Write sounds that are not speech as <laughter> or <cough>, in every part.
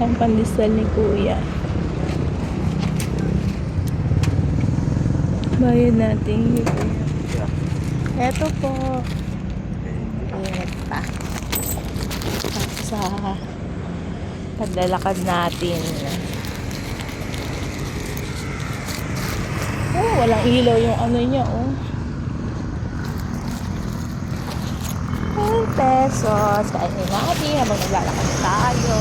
Ang pandesal ni Kuya. Bayad natin Kuya. Eto po. Ingat pa. Sa paglalakad natin. Oh, walang ilaw yung ano niya, oh. 10 pesos. Kainin natin habang naglalakad tayo.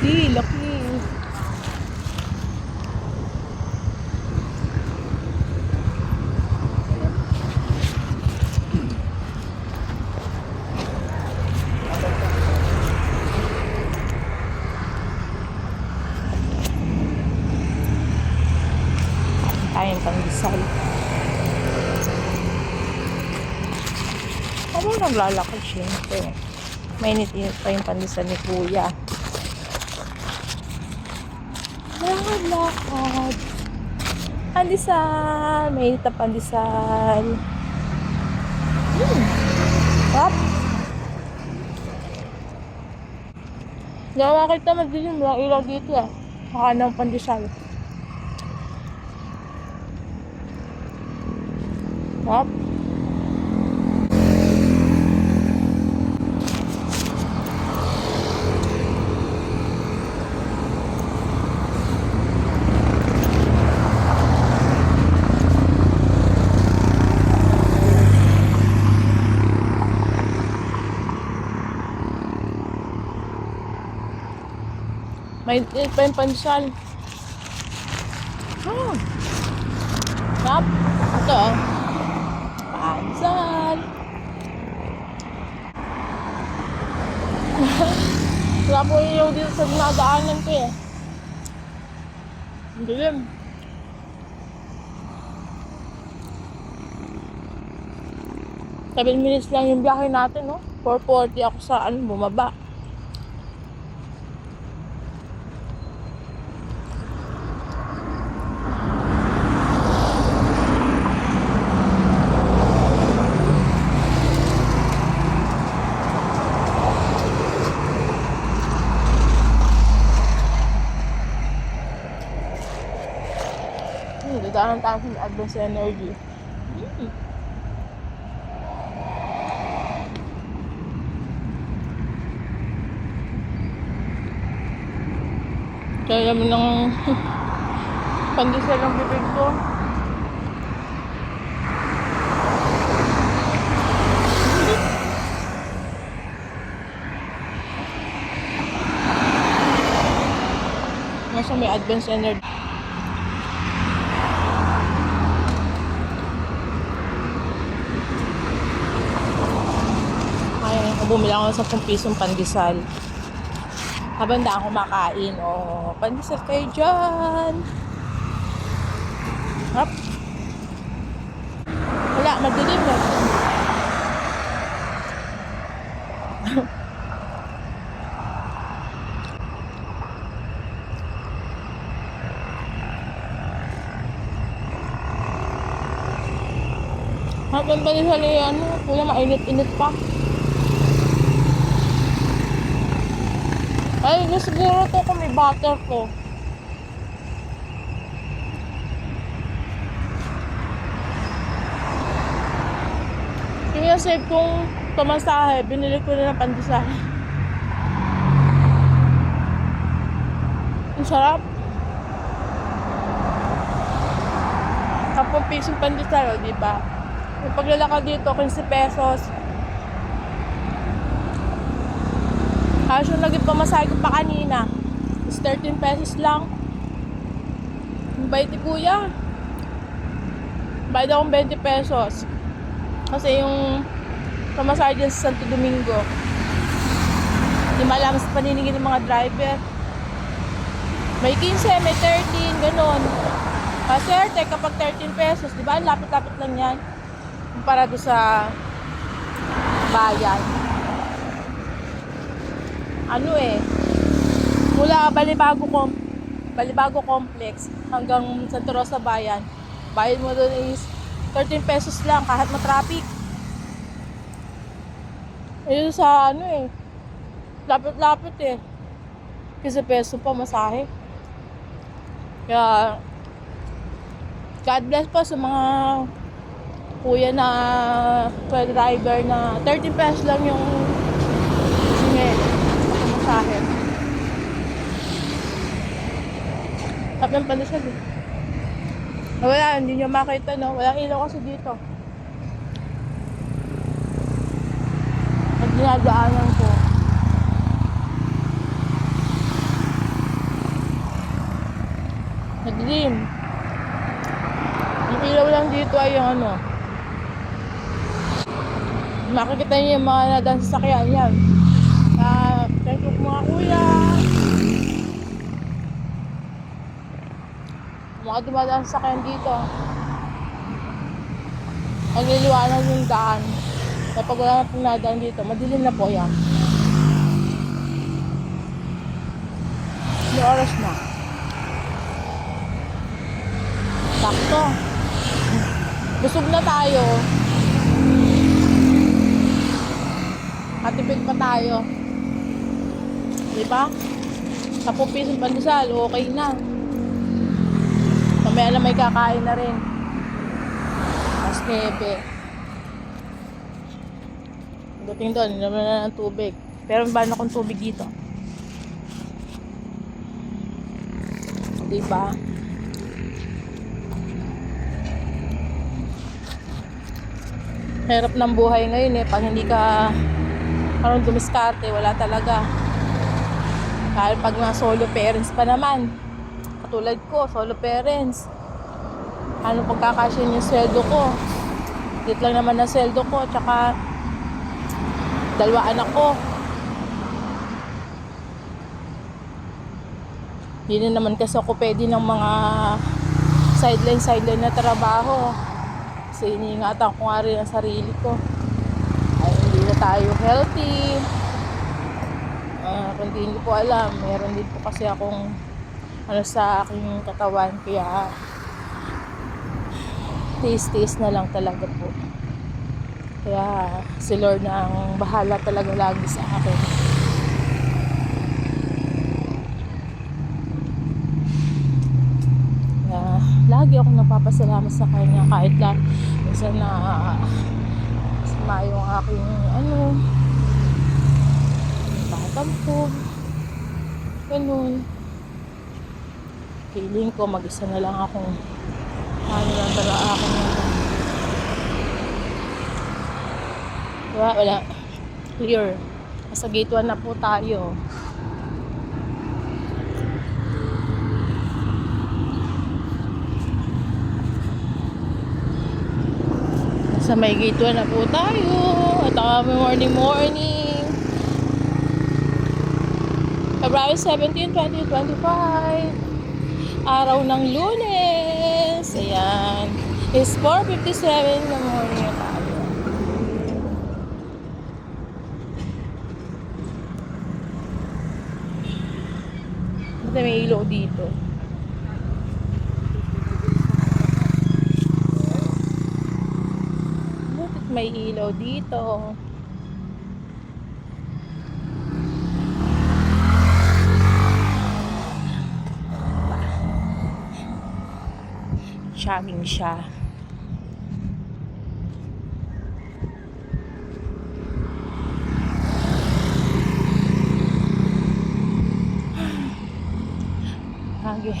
Di, laki. Tayong pandesal. Ako naglalakad syempre. Mainit-init pa yung pandesal ni Kuya. Lakad-lakad. Pandesal. Mainit na pandesal. Hmm. Ako makakita madilim. Walang ilaw dito ah. Maka ng pandesal. Sarap. May eh, pa yung pansal. Oh. Tap. Ito oh. Pansal. <laughs> Wala po yung dito sa dinadaanan ko eh. Ang dilim. Seven minutes lang yung biyahe natin, no? 4.40 ako sa ano, bumaba. Hmm, sa Advance Energy. Hmm. Kaya naman ng <laughs> pandesal ng bibig ko. Nasa may Advance Energy. Ayun, bumili ako sa 10 pisong pandesal. Habang daan kumakain, oh, pandesal kayo dyan. Hop. Wala, madilim na. <laughs> Habang pandesal ano, wala mainit-init pa. Ay, na siguro to kung may butter ko. Kaya save kong pamasahe, binili ko na ng pandesal. Ang sarap. Kapag pisong pandesal, o, di ba? Yung paglalakad dito, 15 pesos. Yung naging pamasahe ko pa kanina. Is 13 pesos lang. Ang bait ni kuya. Bayad akong 20 pesos. Kasi yung pamasahe dyan sa Santo Domingo. Hindi malam sa paniningin ng mga driver. May 15, may 13, ganun. Paswerte kapag 13 pesos, di ba? Lapit-lapit lang yan. Kumpara doon sa bayan ano eh, mula Balibago com Balibago Complex hanggang Santa Rosa Bayan, bayad mo doon is 13 pesos lang kahit ma-traffic. Ayun sa ano eh, Lapit-lapit eh. Kasi peso pa masahe. Kaya, God bless po sa mga kuya na driver na 30 pesos lang yung. Masahe. Tap ng pandesal eh. Wala, hindi nyo makita no. Walang ilaw kasi dito. At dinadaanan ko. Nagdilim. Yung ilaw lang dito ay yung ano. Makikita niyo yung mga nadang sasakyan yan. Ah, thank you mga kuya. Mga dumadaan sa sasakyan dito. Nagliliwanag yung daan. Kapag wala na pong nadaan dito, madilim na po yan. May oras na. Sakto. Busog na tayo. Katipid pa tayo. Di ba? Sa pisong pandesal, okay na. Mamaya na may kakain na rin. Mas nebe. Dating doon, naman na ng tubig. Pero may na akong tubig dito. Diba? Hirap ng buhay ngayon eh. Pag hindi ka parang dumiskarte, wala talaga. Kahit pag mga solo parents pa naman. Katulad ko, solo parents. Ano pagkakasya yung sweldo ko? Dito lang naman ang sweldo ko. Tsaka dalawa anak ko. Hindi na naman kasi ako pwede ng mga sideline-sideline na trabaho. Kasi iniingatan ko nga rin ang sarili ko. Ay, hindi na tayo healthy. Ah, kung hindi po alam, meron din po kasi akong ano sa aking katawan. Kaya, tiis-tiis na lang talaga po. Kaya, si Lord na ang bahala talaga lagi sa akin. Kaya, lagi akong napapasalamat sa kanya kahit na minsan na sama yung aking ano tatampo ganun. Feeling ko mag-isa na lang akong ano lang tala akin wala wala. Clear. Nasa gate 1 na po tayo. Sa may gate 1 na po tayo. At kami morning morning. February 17, 2025. Araw ng lunes. Ayan. It's 4.57 na morning na tayo. Ba't may ilaw dito? Bakit may ilaw dito? Jogging siya. Hagi.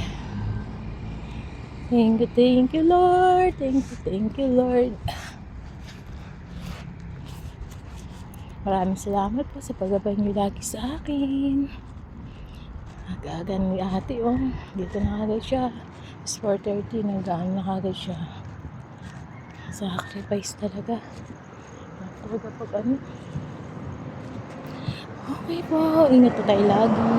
Thank you, thank you, Lord. Thank you, thank you, Lord. Maraming salamat po sa paggabay niyo lagi sa akin. Aga-aga ni ate, oh. Dito na agad siya. It's 4.30, nag-ano na agad siya. Sacrifice talaga. Talaga pag ano. Okay po, ingat po tayo lagi.